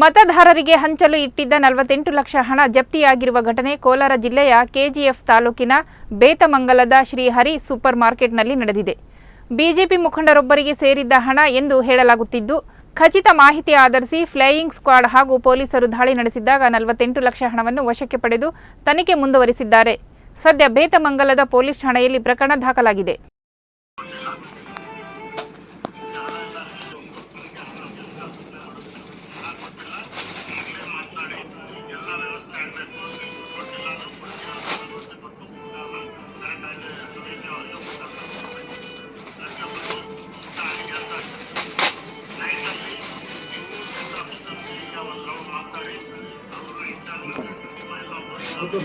ಮತದಾರರಿಗೆ ಹಂಚಲು ಇಟ್ಟಿದ್ದ ನಲವತ್ತೆಂಟು ಲಕ್ಷ ಹಣ ಜಪ್ತಿಯಾಗಿರುವ ಘಟನೆ ಕೋಲಾರ ಜಿಲ್ಲೆಯ ಕೆಜಿಎಫ್ ತಾಲೂಕಿನ ಬೇತಮಂಗಲದ ಶ್ರೀಹರಿ ಸೂಪರ್ ಮಾರ್ಕೆಟ್ನಲ್ಲಿ ನಡೆದಿದೆ. ಬಿಜೆಪಿ ಮುಖಂಡರೊಬ್ಬರಿಗೆ ಸೇರಿದ್ದ ಹಣ ಎಂದು ಹೇಳಲಾಗುತ್ತಿದ್ದು, ಖಚಿತ ಮಾಹಿತಿ ಆಧರಿಸಿ ಫ್ಲೈಯಿಂಗ್ ಸ್ಕ್ವಾಡ್ ಹಾಗೂ ಪೊಲೀಸರು ದಾಳಿ ನಡೆಸಿದ್ದಾಗ ನಲವತ್ತೆಂಟು ಲಕ್ಷ ಹಣವನ್ನು ವಶಕ್ಕೆ ಪಡೆದು ತನಿಖೆ ಮುಂದುವರಿಸಿದ್ದಾರೆ. ಸದ್ಯ ಬೇತಮಂಗಲದ ಪೊಲೀಸ್ ಠಾಣೆಯಲ್ಲಿ ಪ್ರಕರಣ ದಾಖಲಾಗಿದೆ. দুটো